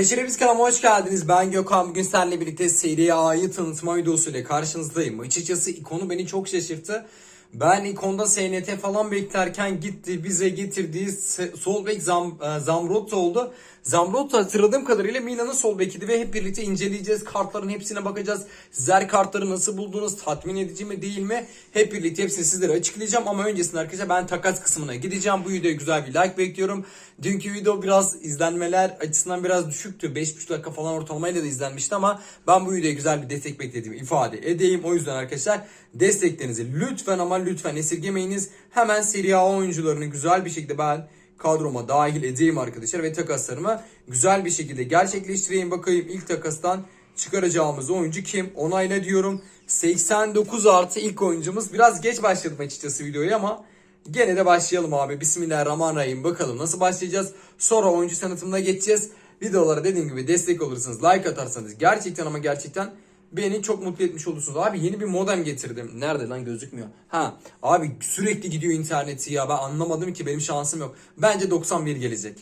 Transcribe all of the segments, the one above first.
Beşereviz kanalıma hoş geldiniz. Ben Gökhan. Bugün seninle birlikte Serie A'yı tanıtma videosu ile karşınızdayım. Açıkçası ikonu beni çok şaşırttı. Ben ikonda SNT falan beklerken gitti bize getirdiği se- sol bek Zam, e, Zamrot oldu. Zamrot hatırladığım kadarıyla Milan'ın sol bekiydi ve hep birlikte inceleyeceğiz. Kartların hepsine bakacağız. Sizler kartları nasıl buldunuz? Tatmin edici mi değil mi? Hep birlikte hepsini sizlere açıklayacağım. Ama öncesinde arkadaşlar ben takas kısmına gideceğim. Bu videoya güzel bir like bekliyorum. Dünkü video biraz izlenmeler açısından biraz düşüktü. 5,5 dakika falan ortalamayla da izlenmişti ama ben bu videoya güzel bir destek beklediğimi ifade edeyim. O yüzden arkadaşlar desteklerinizi lütfen ama lütfen esirgemeyiniz. Hemen Serie A oyuncularını güzel bir şekilde ben kadroma dahil edeyim arkadaşlar ve takaslarımı güzel bir şekilde gerçekleştireyim. Bakayım ilk takastan çıkaracağımız oyuncu kim? Onayla diyorum. 89 artı ilk oyuncumuz. Biraz geç başladım açıkçası videoyu ama gene de başlayalım abi. Bismillahirrahmanirrahim. Bakalım nasıl başlayacağız. Sonra oyuncu tanıtımına geçeceğiz. Videolara dediğim gibi destek olursanız, like atarsanız gerçekten ama gerçekten beni çok mutlu etmiş olursunuz. Abi yeni bir modem getirdim. Nerede lan gözükmüyor. Ha abi sürekli gidiyor interneti ya. Ben anlamadım ki benim şansım yok. Bence 91 gelecek.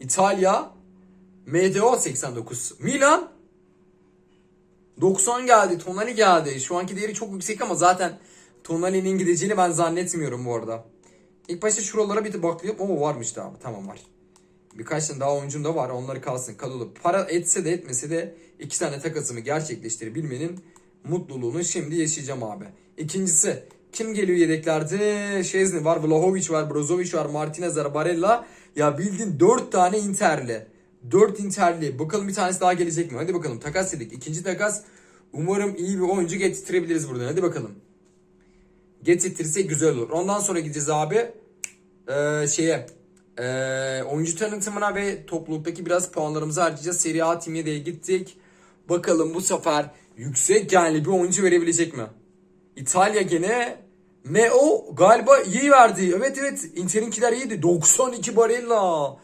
İtalya MDO 89. Milan 90 geldi. Tonali geldi. Şu anki değeri çok yüksek ama zaten Tonali'nin gideceğini ben zannetmiyorum bu arada. İlk başta şuralara bir bakayım. Oo varmış da abi. Tamam var. Birkaç tane daha oyuncum da var. Onları kalsın. Kadolu. Para etse de etmese de iki tane takasımı gerçekleştirebilmenin mutluluğunu şimdi yaşayacağım abi. İkincisi kim geliyor yedeklerde? Şezni var, Vlahovic var, Brozovic var, Martinez var, Barella. Ya bildiğin 4 tane Interli. 4 Interli. Bakalım bir tanesi daha gelecek mi? Hadi bakalım. Takas dedik. İkinci takas. Umarım iyi bir oyuncu getirebiliriz buradan. Hadi bakalım. Getirtirse güzel olur. Ondan sonra gideceğiz abi. Ee, şeye. Ee, oyuncu tanıtımına ve topluluktaki biraz puanlarımızı harcayacağız. Serie A timine gittik. Bakalım bu sefer yüksek genli bir oyuncu verebilecek mi? İtalya gene Meo galiba iyi verdi. Evet evet Inter'inkiler iyiydi. 92 Barella.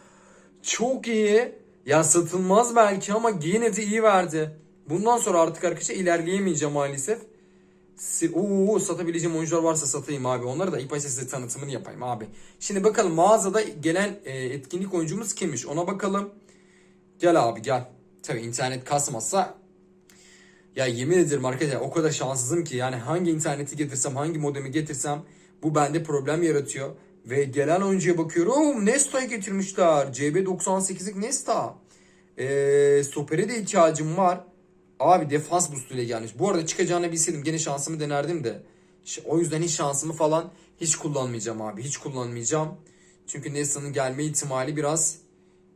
Çok iyi. Ya satılmaz belki ama yine de iyi verdi. Bundan sonra artık arkadaşlar ilerleyemeyeceğim maalesef. Oo, satabileceğim oyuncular varsa satayım abi. Onları da ilk başta size tanıtımını yapayım abi. Şimdi bakalım mağazada gelen e, etkinlik oyuncumuz kimmiş ona bakalım. Gel abi gel. Tabi internet kasmazsa ya yemin ederim arkadaşlar o kadar şanssızım ki yani hangi interneti getirsem hangi modemi getirsem bu bende problem yaratıyor. Ve gelen oyuncuya bakıyorum Nesta'yı getirmişler. CB98'lik Nesta. Ee, stopere de ihtiyacım var. Abi defans boostu ile gelmiş. Bu arada çıkacağını bilseydim gene şansımı denerdim de. O yüzden hiç şansımı falan hiç kullanmayacağım abi. Hiç kullanmayacağım. Çünkü Nesta'nın gelme ihtimali biraz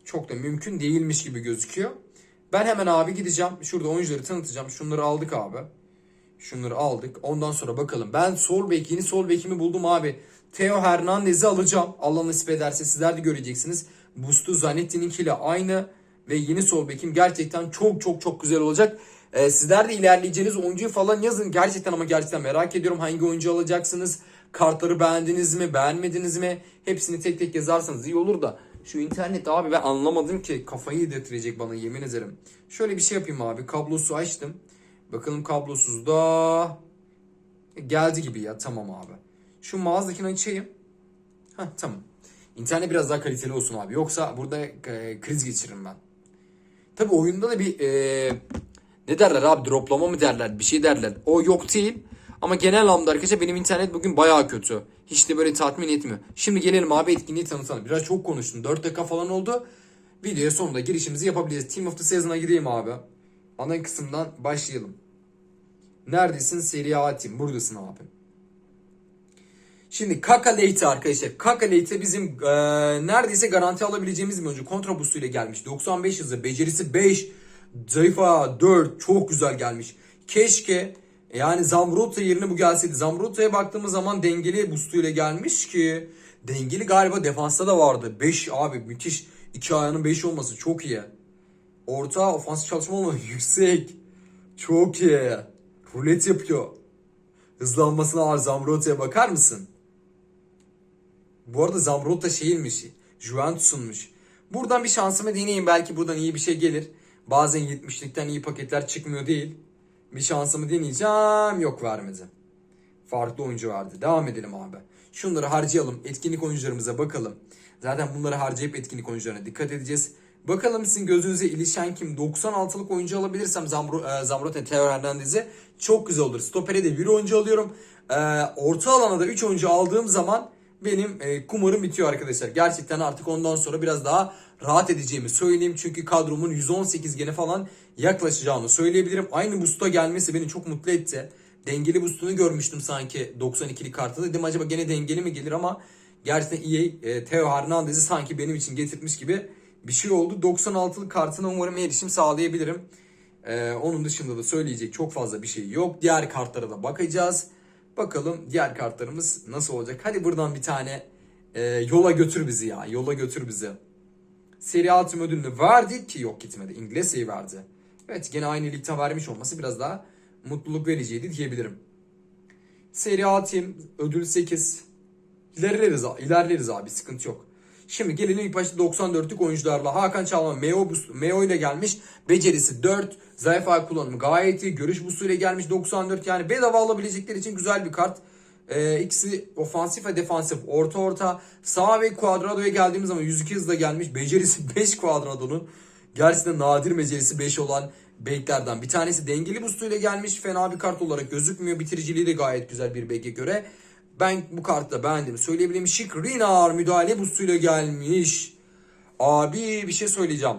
çok da mümkün değilmiş gibi gözüküyor. Ben hemen abi gideceğim. Şurada oyuncuları tanıtacağım. Şunları aldık abi. Şunları aldık. Ondan sonra bakalım. Ben sol bek, yeni sol bekimi buldum abi. Theo Hernandez'i alacağım. Allah nasip ederse sizler de göreceksiniz. Boost'u Zanetti'ninkiyle aynı. Ve yeni sol bekim gerçekten çok çok çok güzel olacak. Ee, sizler de ilerleyeceğiniz oyuncuyu falan yazın. Gerçekten ama gerçekten merak ediyorum hangi oyuncu alacaksınız. Kartları beğendiniz mi, beğenmediniz mi? Hepsini tek tek yazarsanız iyi olur da. Şu internet abi ben anlamadım ki kafayı yedirtecek bana yemin ederim. Şöyle bir şey yapayım abi. Kablosu açtım. Bakalım kablosuz da geldi gibi ya tamam abi. Şu mağazadakini açayım. Heh tamam. İnternet biraz daha kaliteli olsun abi. Yoksa burada e, kriz geçiririm ben. Tabi oyunda da bir e, ne derler abi droplama mı derler bir şey derler. O yok değil. Ama genel anlamda arkadaşlar benim internet bugün bayağı kötü. Hiç de böyle tatmin etmiyor. Şimdi gelelim abi etkinliği tanıtalım. Biraz çok konuştum. 4 dakika falan oldu. Videoya sonunda girişimizi yapabiliriz. Team of the Season'a gideyim abi. Ana kısımdan başlayalım. Neredesin? Serie A Team. Buradasın abi. Şimdi Kaka Leite arkadaşlar. Kaka Leite bizim e, neredeyse garanti alabileceğimiz bir oyuncu. Kontra boostu ile gelmiş. 95 hızı. Becerisi 5. Zayıfa 4. Çok güzel gelmiş. Keşke yani Zamrota yerine bu gelseydi. Zamrota'ya baktığımız zaman dengeli boostu ile gelmiş ki dengeli galiba defansta da vardı. 5 abi müthiş. 2 ayağının 5 olması çok iyi. Orta ofansif çalışma olması yüksek. Çok iyi. Rulet yapıyor. Hızlanmasına var Zamrota'ya bakar mısın? Bu arada Zamrota şeyilmiş. Juventus'unmuş. Buradan bir şansımı deneyeyim. Belki buradan iyi bir şey gelir. Bazen 70'likten iyi paketler çıkmıyor değil. Bir şansımı deneyeceğim. Yok vermedi. Farklı oyuncu verdi. Devam edelim abi. Şunları harcayalım. Etkinlik oyuncularımıza bakalım. Zaten bunları harcayıp etkinlik oyuncularına dikkat edeceğiz. Bakalım sizin gözünüze ilişen kim? 96'lık oyuncu alabilirsem Zambro, e, Zambrota Teo Hernandez'i çok güzel olur. Stopere de bir oyuncu alıyorum. E, orta alana da 3 oyuncu aldığım zaman benim e, kumarım bitiyor arkadaşlar. Gerçekten artık ondan sonra biraz daha rahat edeceğimi söyleyeyim. Çünkü kadromun 118 gene falan yaklaşacağını söyleyebilirim. Aynı boost'a gelmesi beni çok mutlu etti. Dengeli boost'unu görmüştüm sanki 92'lik kartta. Dedim acaba gene dengeli mi gelir ama gerçekten EA e, Theo Hernandez'i sanki benim için getirmiş gibi bir şey oldu. 96'lık kartına umarım erişim sağlayabilirim. Ee, onun dışında da söyleyecek çok fazla bir şey yok. Diğer kartlara da bakacağız. Bakalım diğer kartlarımız nasıl olacak. Hadi buradan bir tane e, yola götür bizi ya. Yola götür bizi. Seri A tüm ödülünü verdik ki yok gitmedi. İngilizceyi verdi. Evet gene aynı ligden vermiş olması biraz daha mutluluk vericiydi diyebilirim. Seri A Team ödül 8. İlerleriz, ilerleriz abi sıkıntı yok. Şimdi gelelim ilk başta 94'lük oyuncularla. Hakan Çalman Meo, Meo ile gelmiş. Becerisi 4. Zayıf ayak kullanımı gayet iyi. Görüş busu ile gelmiş 94. Yani bedava alabilecekleri için güzel bir kart. Ee, ikisi ofansif ve defansif. Orta orta. Sağ ve Cuadrado'ya geldiğimiz zaman 102 hızla gelmiş. Becerisi 5 Cuadrado'nun. Gerçekten nadir becerisi 5 olan beklerden. Bir tanesi dengeli boostuyla gelmiş. Fena bir kart olarak gözükmüyor. Bitiriciliği de gayet güzel bir beke göre. Ben bu kartı da beğendim. Söyleyebilirim. Şikrinar müdahale boostuyla gelmiş. Abi bir şey söyleyeceğim.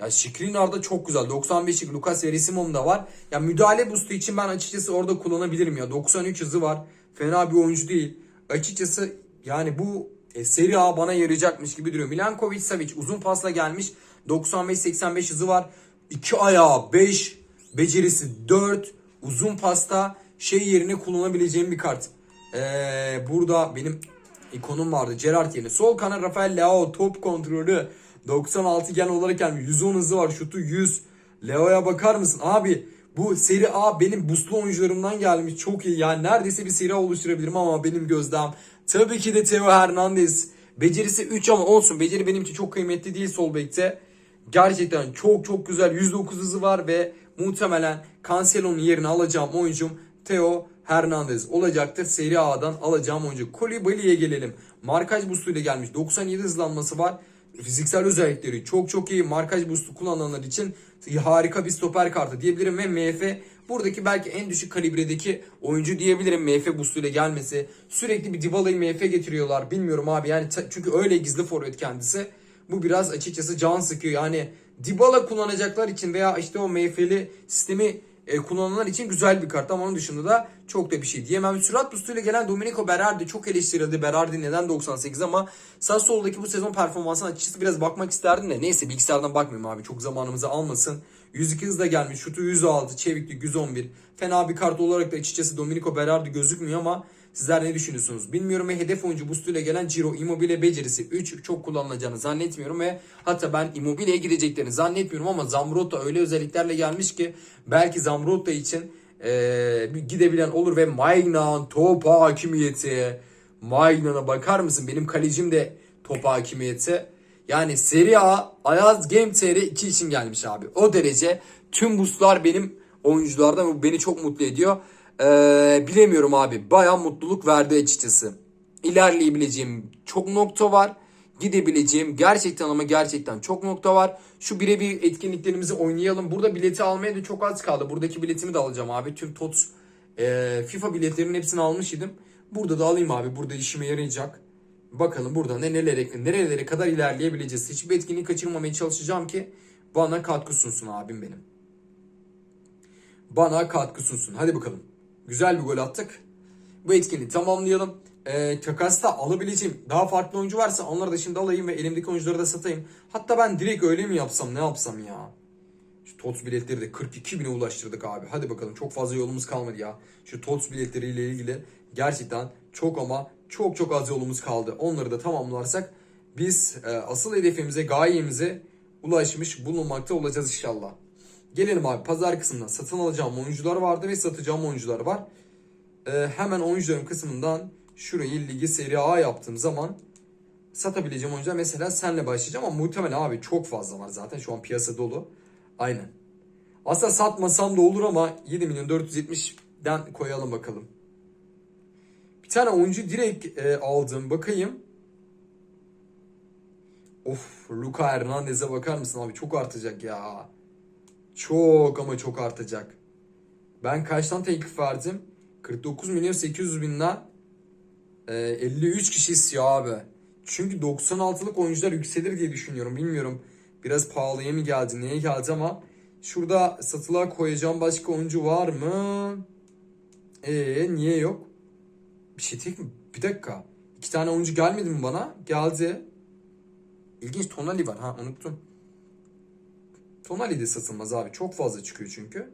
Ya Şikrinar da çok güzel. 95'lik Lucas Verisimum da var. Ya müdahale boostu için ben açıkçası orada kullanabilirim ya. 93 hızı var. Fena bir oyuncu değil. Açıkçası yani bu e, seri A bana yarayacakmış gibi duruyor. Milankovic Savic uzun pasla gelmiş. 95-85 hızı var. 2 ayağı 5. Becerisi 4. Uzun pasta şey yerine kullanabileceğim bir kart. Ee, burada benim ikonum vardı. Gerrard yerine. Sol kanat Rafael Leao top kontrolü. 96 gen olarak gelmiş. 110 hızı var. Şutu 100. Leo'ya bakar mısın? Abi bu seri A benim boostlu oyuncularımdan gelmiş. Çok iyi. Yani neredeyse bir seri A oluşturabilirim ama benim gözlem. Tabii ki de Theo Hernandez. Becerisi 3 ama olsun. Beceri benim için çok kıymetli değil sol bekte. Gerçekten çok çok güzel 109 hızı var ve muhtemelen Cancelo'nun yerini alacağım oyuncum Theo Hernandez olacaktır. Seri A'dan alacağım oyuncu. Kolibali'ye gelelim. Markaj boostuyla gelmiş. 97 hızlanması var. Fiziksel özellikleri çok çok iyi. Markaj boostu kullananlar için harika bir stoper kartı diyebilirim ve MF buradaki belki en düşük kalibredeki oyuncu diyebilirim MF boostuyla gelmesi. Sürekli bir Dybala'yı MF getiriyorlar. Bilmiyorum abi yani çünkü öyle gizli forvet kendisi. Bu biraz açıkçası can sıkıyor. Yani Dybala kullanacaklar için veya işte o MF'li sistemi e, kullananlar için güzel bir kart ama onun dışında da çok da bir şey diyemem. Sürat boostuyla gelen Domenico Berardi çok eleştirildi. Berardi neden 98 ama Sassuolo'daki bu sezon performansına açıkçası biraz bakmak isterdim de neyse bilgisayardan bakmayayım abi çok zamanımızı almasın. 102 hızla gelmiş şutu 106 çeviklik 111 fena bir kart olarak da açıkçası Domenico Berardi gözükmüyor ama Sizler ne düşünüyorsunuz? Bilmiyorum ve hedef oyuncu boostuyla gelen Ciro Immobile becerisi 3 çok kullanılacağını zannetmiyorum ve hatta ben Immobile'ye gideceklerini zannetmiyorum ama Zambrota öyle özelliklerle gelmiş ki belki Zambrota için eee, gidebilen olur ve Maignan top hakimiyeti. Maignan'a bakar mısın? Benim kalecim de top hakimiyeti. Yani Serie A Ayaz Game TR 2 için gelmiş abi. O derece tüm boostlar benim oyunculardan beni çok mutlu ediyor. Ee, bilemiyorum abi. Baya mutluluk verdi açıkçası. İlerleyebileceğim çok nokta var. Gidebileceğim gerçekten ama gerçekten çok nokta var. Şu birebir etkinliklerimizi oynayalım. Burada bileti almaya da çok az kaldı. Buradaki biletimi de alacağım abi. Tüm TOTS e, FIFA biletlerinin hepsini almış idim. Burada da alayım abi. Burada işime yarayacak. Bakalım burada ne nelere, nerelere kadar ilerleyebileceğiz. Hiçbir etkinliği kaçırmamaya çalışacağım ki bana katkı sunsun abim benim. Bana katkı sunsun. Hadi bakalım. Güzel bir gol attık. Bu etkinliği tamamlayalım. Ee, takasta alabileceğim daha farklı oyuncu varsa onları da şimdi alayım ve elimdeki oyuncuları da satayım. Hatta ben direkt öyle mi yapsam ne yapsam ya. Şu TOTS biletleri de 42 bine ulaştırdık abi. Hadi bakalım çok fazla yolumuz kalmadı ya. Şu TOTS biletleriyle ilgili gerçekten çok ama çok çok az yolumuz kaldı. Onları da tamamlarsak biz e, asıl hedefimize, gayemize ulaşmış bulunmakta olacağız inşallah. Gelelim abi pazar kısmına satın alacağım oyuncular vardı ve satacağım oyuncular var. Ee, hemen oyuncularım kısmından şurayı ligi seri A yaptığım zaman satabileceğim oyuncular mesela senle başlayacağım ama muhtemelen abi çok fazla var zaten şu an piyasa dolu. Aynen. Aslında satmasam da olur ama 7 milyon 470'den koyalım bakalım. Bir tane oyuncu direkt e, aldım bakayım. Of Luka Hernandez'e bakar mısın abi? Çok artacak ya. Çok ama çok artacak. Ben kaçtan teklif verdim? 49 milyon 800 binden e, 53 kişi istiyor abi. Çünkü 96'lık oyuncular yükselir diye düşünüyorum. Bilmiyorum biraz pahalıya mı geldi neye geldi ama şurada satılığa koyacağım başka oyuncu var mı? Ee niye yok? Bir şey tek mi? Bir dakika. İki tane oyuncu gelmedi mi bana? Geldi. İlginç Tonali var. Ha unuttum. Tonali de satılmaz abi. Çok fazla çıkıyor çünkü.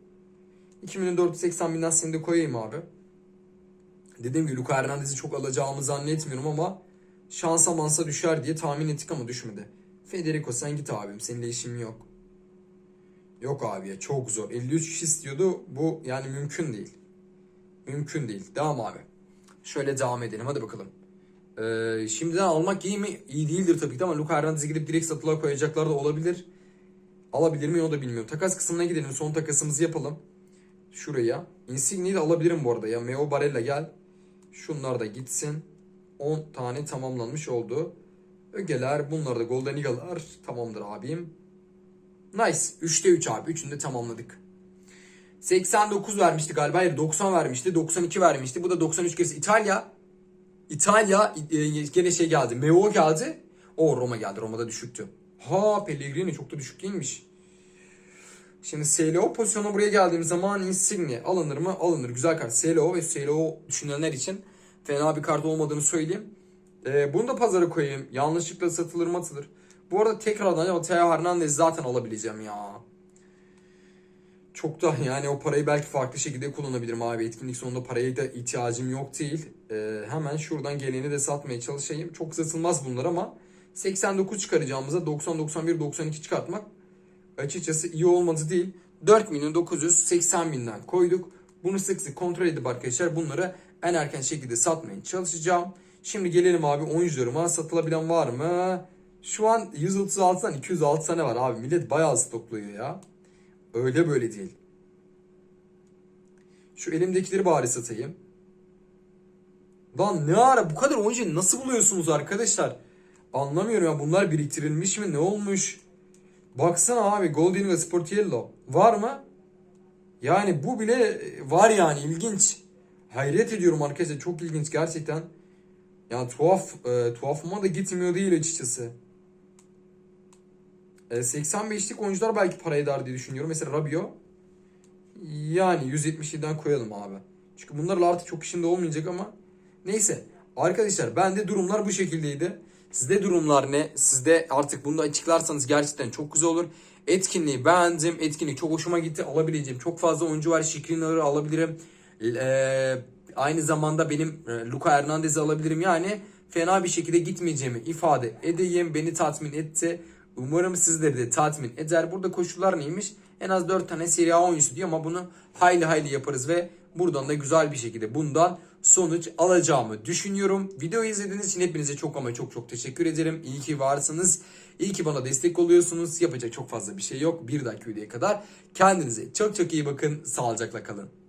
2 milyon 480 binden seni de koyayım abi. Dediğim gibi Luka Hernandez'i çok alacağımı zannetmiyorum ama şansa mansa düşer diye tahmin ettik ama düşmedi. Federico sen git abim. Seninle işim yok. Yok abi ya çok zor. 53 kişi istiyordu. Bu yani mümkün değil. Mümkün değil. Devam abi. Şöyle devam edelim. Hadi bakalım. Ee, şimdiden almak iyi mi? İyi değildir tabii ki de ama Luka Hernandez'i gidip direkt satılığa koyacaklar da olabilir. Alabilir mi o da bilmiyorum. Takas kısmına gidelim. Son takasımızı yapalım. Şuraya. Insignia'yı de alabilirim bu arada ya. Meo Barella gel. Şunlar da gitsin. 10 tane tamamlanmış oldu. Ögeler bunlar da Golden Eagle'lar. Tamamdır abim. Nice. 3'te 3 abi. 3'ünü de tamamladık. 89 vermişti galiba. Hayır 90 vermişti. 92 vermişti. Bu da 93 kez İtalya. İtalya e, gene şey geldi. Meo geldi. O Roma geldi. Roma'da düşüktü. Ha Pellegrini çok da düşük değilmiş. Şimdi SLO pozisyonu buraya geldiğim zaman Insigne alınır mı? Alınır. Güzel kart. SLO ve SLO düşünenler için fena bir kart olmadığını söyleyeyim. Ee, bunu da pazara koyayım. Yanlışlıkla satılır mı atılır. Bu arada tekrardan ya Teo Hernandez zaten alabileceğim ya. Çok da yani o parayı belki farklı şekilde kullanabilirim abi. Etkinlik sonunda paraya da ihtiyacım yok değil. Ee, hemen şuradan geleni de satmaya çalışayım. Çok satılmaz bunlar ama 89 çıkaracağımıza 90, 91, 92 çıkartmak açıkçası iyi olmadı değil. 4 milyon 980 binden koyduk. Bunu sık sık kontrol edip arkadaşlar bunları en erken şekilde satmaya çalışacağım. Şimdi gelelim abi oyuncularıma satılabilen var mı? Şu an 136'dan 206 tane var abi. Millet bayağı stokluyor ya. Öyle böyle değil. Şu elimdekileri bari satayım. Lan ne ara bu kadar oyuncuyu nasıl buluyorsunuz arkadaşlar? Anlamıyorum ya bunlar biriktirilmiş mi ne olmuş? Baksana abi Golden ve Sportiello var mı? Yani bu bile var yani ilginç. Hayret ediyorum arkadaşlar çok ilginç gerçekten. Yani tuhaf e, tuhafıma da gitmiyor değil açıkçası. E, 85'lik oyuncular belki para eder diye düşünüyorum. Mesela Rabio. Yani 177'den koyalım abi. Çünkü bunlarla artık çok işinde olmayacak ama. Neyse. Arkadaşlar bende durumlar bu şekildeydi. Sizde durumlar ne? Sizde artık bunu da açıklarsanız gerçekten çok güzel olur. Etkinliği beğendim. Etkinlik çok hoşuma gitti. Alabileceğim çok fazla oyuncu var. Şikrinar'ı alabilirim. Ee, aynı zamanda benim e, Luka Hernandez'i alabilirim. Yani fena bir şekilde gitmeyeceğimi ifade edeyim. Beni tatmin etti. Umarım sizleri de tatmin eder. Burada koşullar neymiş? En az 4 tane Serie A oyuncusu diyor ama bunu hayli hayli yaparız ve buradan da güzel bir şekilde bundan sonuç alacağımı düşünüyorum. Videoyu izlediğiniz için hepinize çok ama çok çok teşekkür ederim. İyi ki varsınız. İyi ki bana destek oluyorsunuz. Yapacak çok fazla bir şey yok. Bir dahaki videoya kadar kendinize çok çok iyi bakın. Sağlıcakla kalın.